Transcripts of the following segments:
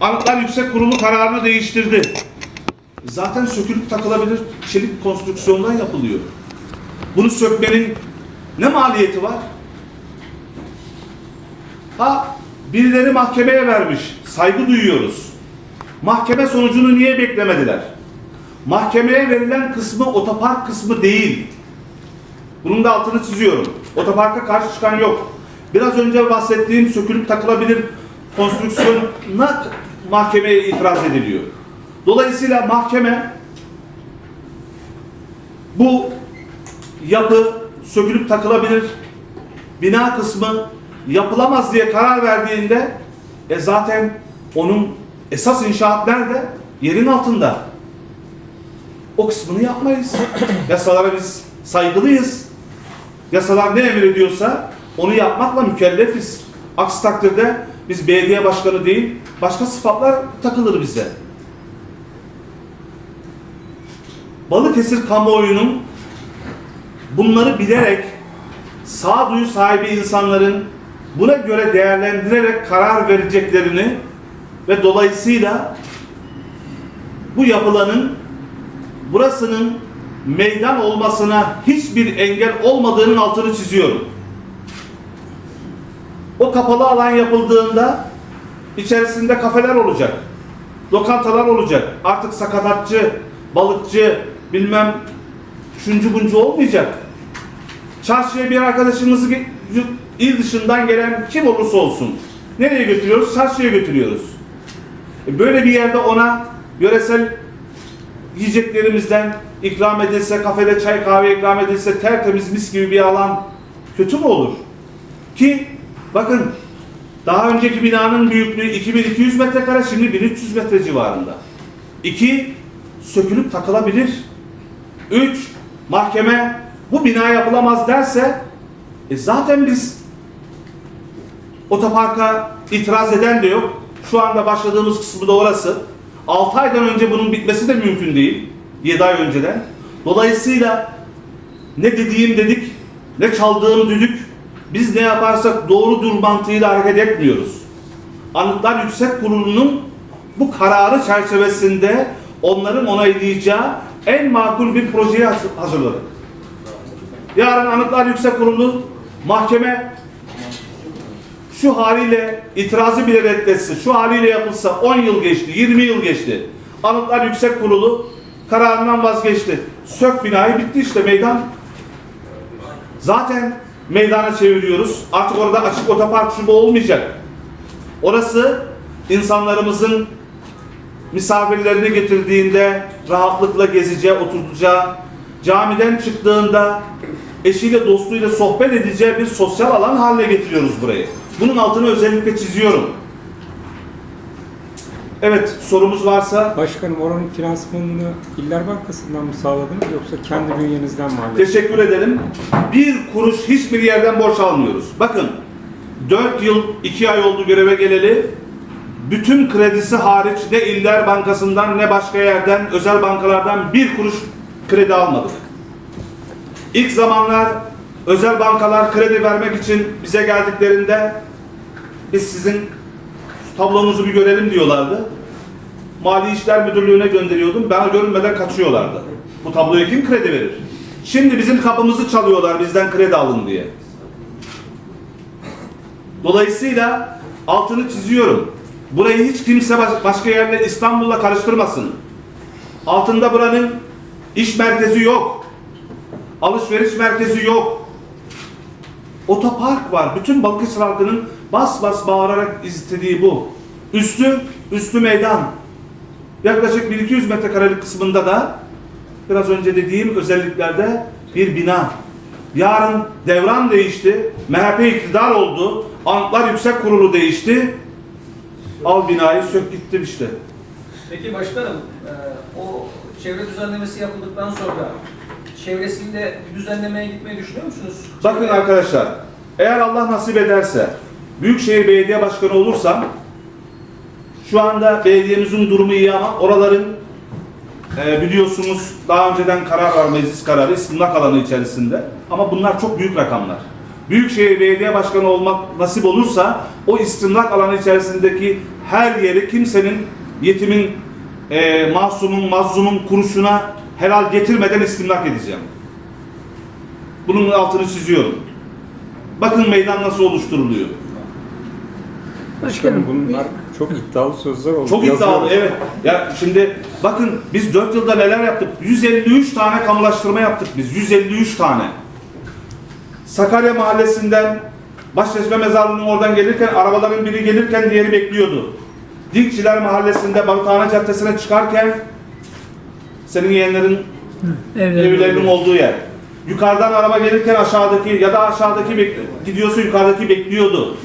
Anıtlar Yüksek Kurulu kararını değiştirdi. Zaten sökülüp takılabilir çelik konstrüksiyondan yapılıyor. Bunu sökmenin ne maliyeti var? Ha birileri mahkemeye vermiş. Saygı duyuyoruz. Mahkeme sonucunu niye beklemediler? Mahkemeye verilen kısmı otopark kısmı değil. Bunun da altını çiziyorum. Otoparka karşı çıkan yok. Biraz önce bahsettiğim sökülüp takılabilir konstrüksiyona mahkemeye itiraz ediliyor. Dolayısıyla mahkeme bu yapı sökülüp takılabilir bina kısmı yapılamaz diye karar verdiğinde e zaten onun esas inşaat nerede? Yerin altında. O kısmını yapmayız. Yasalara biz saygılıyız. Yasalar ne emrediyorsa onu yapmakla mükellefiz. Aksi takdirde biz belediye başkanı değil, başka sıfatlar takılır bize. Balıkesir kamuoyunun bunları bilerek sağduyu sahibi insanların buna göre değerlendirerek karar vereceklerini ve dolayısıyla bu yapılanın burasının meydan olmasına hiçbir engel olmadığının altını çiziyorum. O kapalı alan yapıldığında içerisinde kafeler olacak, lokantalar olacak. Artık sakatatçı, balıkçı, bilmem şuncu buncu olmayacak. Çarşıya bir arkadaşımızı il dışından gelen kim olursa olsun nereye götürüyoruz? Çarşıya götürüyoruz. E, Böyle bir yerde ona yöresel yiyeceklerimizden ikram edilse, kafede çay kahve ikram edilse tertemiz mis gibi bir alan kötü mü olur? Ki bakın daha önceki binanın büyüklüğü 2200 metrekare şimdi 1300 metre civarında. İki, sökülüp takılabilir. Üç, mahkeme bu bina yapılamaz derse e zaten biz otoparka itiraz eden de yok. Şu anda başladığımız kısmı da orası. 6 aydan önce bunun bitmesi de mümkün değil. 7 ay önceden. Dolayısıyla ne dediğim dedik, ne çaldığım düdük. Biz ne yaparsak doğrudur mantığıyla hareket etmiyoruz. Anıtlar Yüksek Kurulu'nun bu kararı çerçevesinde onların onaylayacağı en makul bir projeyi haz- hazırladık. Yarın Anıtlar Yüksek Kurulu mahkeme şu haliyle itirazı bile reddetse, şu haliyle yapılsa 10 yıl geçti, 20 yıl geçti. Anıtlar Yüksek Kurulu kararından vazgeçti. Sök binayı bitti işte meydan. Zaten meydana çeviriyoruz. Artık orada açık otopark şu bu olmayacak. Orası insanlarımızın misafirlerini getirdiğinde rahatlıkla gezeceği, oturacağı, camiden çıktığında eşiyle dostuyla sohbet edeceği bir sosyal alan haline getiriyoruz burayı. Bunun altını özellikle çiziyorum. Evet, sorumuz varsa Başkanım oranın finansmanını İller Bankası'ndan mı sağladınız yoksa kendi bünyenizden mi hallettiniz? teşekkür edelim. Bir kuruş hiçbir yerden borç almıyoruz. Bakın, 4 yıl 2 ay oldu göreve geleli. Bütün kredisi hariç ne İller Bankası'ndan ne başka yerden, özel bankalardan bir kuruş kredi almadık. İlk zamanlar özel bankalar kredi vermek için bize geldiklerinde biz sizin tablonuzu bir görelim diyorlardı. Mali İşler Müdürlüğü'ne gönderiyordum. Ben görünmeden kaçıyorlardı. Bu tabloya kim kredi verir? Şimdi bizim kapımızı çalıyorlar bizden kredi alın diye. Dolayısıyla altını çiziyorum. Burayı hiç kimse baş- başka yerle İstanbul'la karıştırmasın. Altında buranın iş merkezi yok. Alışveriş merkezi yok. Otopark var. Bütün Balıkesir halkının bas bas bağırarak istediği bu. Üstü, üstü meydan. Yaklaşık 1200 metrekarelik kısmında da biraz önce dediğim özelliklerde bir bina. Yarın devran değişti. MHP iktidar oldu. Antlar Yüksek Kurulu değişti. Al binayı sök gittim işte. Peki başkanım, e, o çevre düzenlemesi yapıldıktan sonra çevresinde bir düzenlemeye gitmeyi düşünüyor musunuz? Bakın arkadaşlar, eğer Allah nasip ederse Büyükşehir Belediye Başkanı olursam şu anda belediyemizin durumu iyi ama oraların e, biliyorsunuz daha önceden karar var meclis kararı istimlak alanı içerisinde ama bunlar çok büyük rakamlar. Büyükşehir Belediye Başkanı olmak nasip olursa o istimlak alanı içerisindeki her yeri kimsenin yetimin, e, masumun, mazlumun kuruşuna helal getirmeden istimlak edeceğim. Bunun altını çiziyorum. Bakın meydan nasıl oluşturuluyor. Başkanım bunlar çok iddialı sözler oldu. Çok iddialı evet. Ya şimdi bakın biz 4 yılda neler yaptık? 153 tane kamulaştırma yaptık biz. 153 tane. Sakarya Mahallesi'nden Başçeşme Mezarlığı'nın oradan gelirken arabaların biri gelirken diğeri bekliyordu. Dinkçiler Mahallesi'nde Baruthane Caddesi'ne çıkarken senin yeğenlerin evlerinin olduğu yer. Yukarıdan araba gelirken aşağıdaki ya da aşağıdaki gidiyorsa yukarıdaki bekliyordu.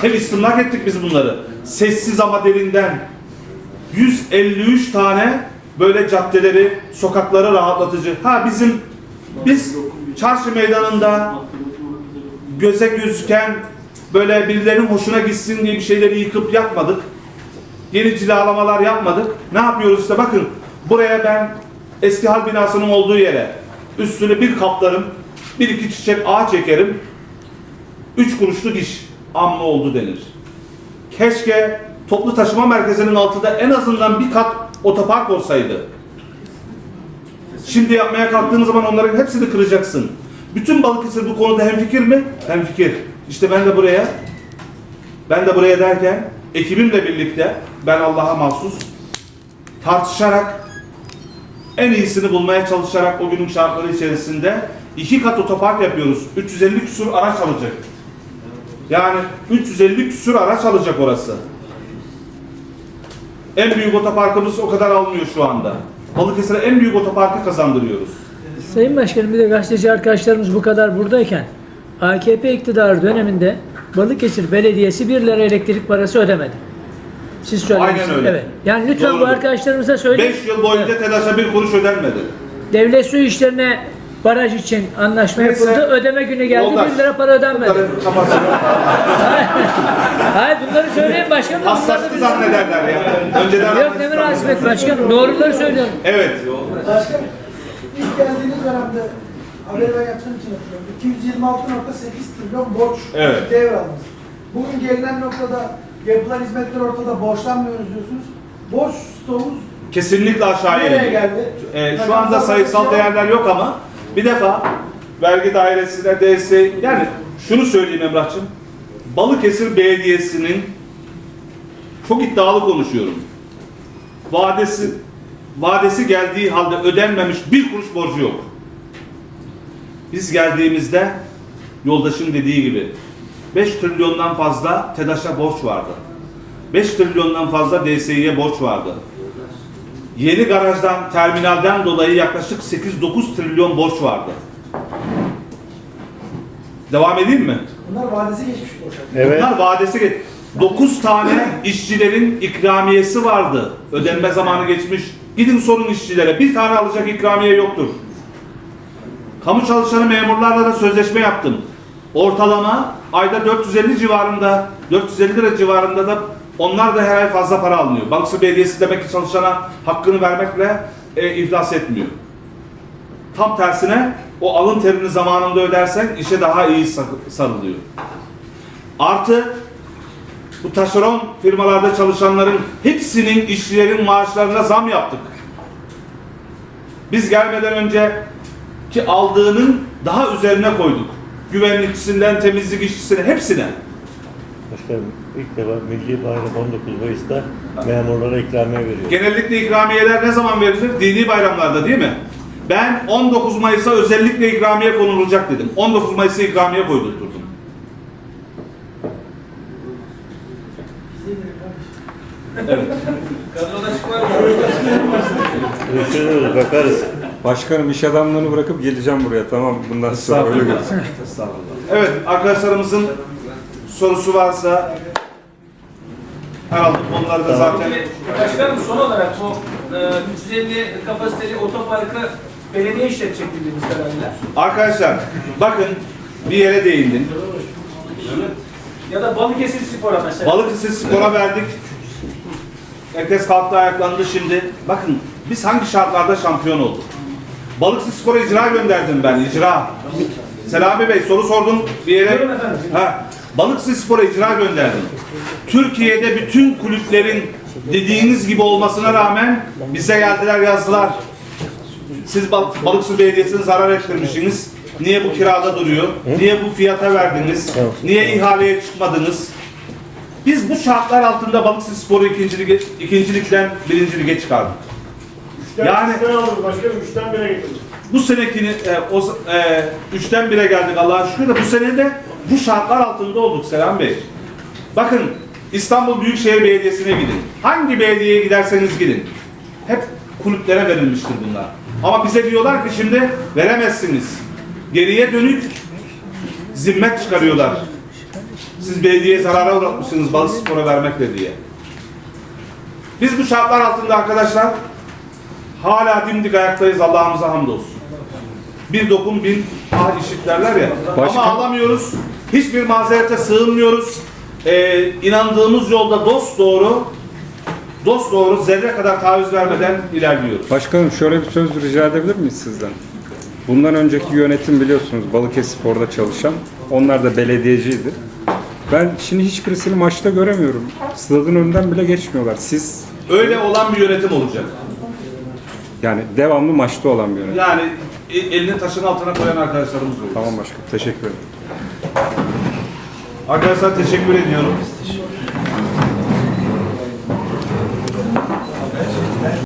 Hep istimlak ettik biz bunları. Sessiz ama derinden. 153 tane böyle caddeleri, sokakları rahatlatıcı. Ha bizim biz çarşı meydanında göze gözüken böyle birilerinin hoşuna gitsin diye bir şeyleri yıkıp yakmadık. Yeni cilalamalar yapmadık. Ne yapıyoruz işte bakın buraya ben eski hal binasının olduğu yere üstüne bir kaplarım, bir iki çiçek ağaç çekerim. Üç kuruşluk iş amma oldu denir. Keşke toplu taşıma merkezinin altında en azından bir kat otopark olsaydı. Şimdi yapmaya kalktığın zaman onların hepsini kıracaksın. Bütün Balıkesir bu konuda hemfikir mi? Hemfikir. İşte ben de buraya ben de buraya derken ekibimle birlikte ben Allah'a mahsus tartışarak en iyisini bulmaya çalışarak o günün şartları içerisinde iki kat otopark yapıyoruz. 350 küsur araç alacak. Yani 350 küsur araç alacak orası. En büyük otoparkımız o kadar almıyor şu anda. Balıkesir'e en büyük otoparkı kazandırıyoruz. Sayın Başkanım bir de gazeteci arkadaşlarımız bu kadar buradayken AKP iktidarı döneminde Balıkesir Belediyesi 1 lira elektrik parası ödemedi. Siz söylemişsiniz. Aynen öyle. Evet. Yani lütfen bu Doğrudur. arkadaşlarımıza söyleyin. 5 yıl boyunca Evet. TEDAŞ'a bir kuruş ödenmedi. Devlet su işlerine baraj için anlaşma Neyse. yapıldı. Ödeme günü geldi. Yoldaş, 1 lira para ödenmedi. Hayır bunları söyleyin başkanım. Hassaslı zannederler ya. Önceden Yok ne münasebet başkanım. Doğruları söylüyorum. Evet. Başkanım, ilk geldiğiniz dönemde haberi ben yaptığım için hatırlıyorum. 226.8 trilyon borç Evet. devraldınız. Bugün gelinen noktada yapılan hizmetler ortada borçlanmıyoruz diyorsunuz. Borç stoğumuz Kesinlikle aşağıya nereye iniyor. geldi? Ee, şu anda sayısal değerler yok ama bir defa vergi dairesine DS yani şunu söyleyeyim Emrah'cığım. Balıkesir Belediyesi'nin çok iddialı konuşuyorum. Vadesi vadesi geldiği halde ödenmemiş bir kuruş borcu yok. Biz geldiğimizde yoldaşım dediği gibi 5 trilyondan fazla TEDAŞ'a borç vardı. 5 trilyondan fazla DSİ'ye borç vardı. Yeni garajdan, terminalden dolayı yaklaşık 8-9 trilyon borç vardı. Devam edeyim mi? Bunlar vadesi geçmiş borçlar. Evet. Bunlar vadesi geç. 9 tane işçilerin ikramiyesi vardı. Ödenme zamanı geçmiş. Gidin sorun işçilere. Bir tane alacak ikramiye yoktur. Kamu çalışanı memurlarla da sözleşme yaptım. Ortalama ayda 450 civarında, 450 lira civarında da onlar da her ay fazla para alınıyor. Balıkesir Belediyesi demek ki çalışana hakkını vermekle e, iflas etmiyor. Tam tersine o alın terini zamanında ödersen işe daha iyi sarılıyor. Artı bu taşeron firmalarda çalışanların hepsinin işçilerin maaşlarına zam yaptık. Biz gelmeden önce ki aldığının daha üzerine koyduk. Güvenlikçisinden temizlik işçisine hepsine. Başkanım ilk defa Milli Bayram 19 Mayıs'ta memurlara ikramiye veriyor. Genellikle ikramiyeler ne zaman verilir? Dini bayramlarda değil mi? Ben 19 Mayıs'a özellikle ikramiye konulacak dedim. 19 Mayıs'a ikramiye koydurturdum. Evet. Kadroda çıkmıyor bakarız. Başkanım iş adamlığını bırakıp geleceğim buraya tamam bundan sonra öyle. Estağfurullah. Evet arkadaşlarımızın sorusu varsa herhalde onları da zaten Başkanım son olarak bu e, 350 kapasiteli otoparkı belediye işletecek bildiğimiz kadarıyla. Arkadaşlar bakın bir yere değindim. Ya da Balıkesir Spor'a mesela. Balıkesir Spor'a verdik. Herkes kalktı ayaklandı şimdi. Bakın biz hangi şartlarda şampiyon olduk? Balıkesir Spor'a icra gönderdim ben icra. Selami Bey soru sordum bir yere. Ha, Balıkesir Spor'a icra gönderdim. Türkiye'de bütün kulüplerin dediğiniz gibi olmasına rağmen bize geldiler yazdılar. Siz Bal Balıkesir Belediyesi'ne zarar ettirmişsiniz. Niye bu kirada duruyor? Niye bu fiyata verdiniz? Niye ihaleye çıkmadınız? Biz bu şartlar altında Balıkesir Spor'u ikincilik, ikincilikten birinci lige çıkardık. Yani Başkanım üçten bire getirdim. bu senekini e, o e, üçten bire geldik Allah'a şükür de bu sene de bu şartlar altında olduk Selam Bey. Bakın İstanbul Büyükşehir Belediyesi'ne gidin. Hangi belediyeye giderseniz gidin. Hep kulüplere verilmiştir bunlar. Ama bize diyorlar ki şimdi veremezsiniz. Geriye dönük zimmet çıkarıyorlar. Siz belediyeye zarara uğratmışsınız Balıkesirspor'a vermekle diye. Biz bu şartlar altında arkadaşlar hala dimdik ayaktayız Allah'ımıza hamdolsun. Bir dokun bin ah işit derler ya. Başka- Ama alamıyoruz. Hiçbir mazerete sığınmıyoruz. Ee, inandığımız yolda dost doğru dost doğru zerre kadar taviz vermeden ilerliyoruz. Başkanım şöyle bir söz rica edebilir miyiz sizden? Bundan önceki yönetim biliyorsunuz Balıkesirspor'da çalışan. Onlar da belediyeciydi. Ben şimdi hiçbirisini maçta göremiyorum. Stadın önünden bile geçmiyorlar. Siz Öyle olan bir yönetim olacak. Yani devamlı maçta olan bir yönetim. Yani e- elini taşın altına koyan arkadaşlarımız olur. Tamam başkanım. Teşekkür ederim. Arkadaşlar teşekkür ediyorum.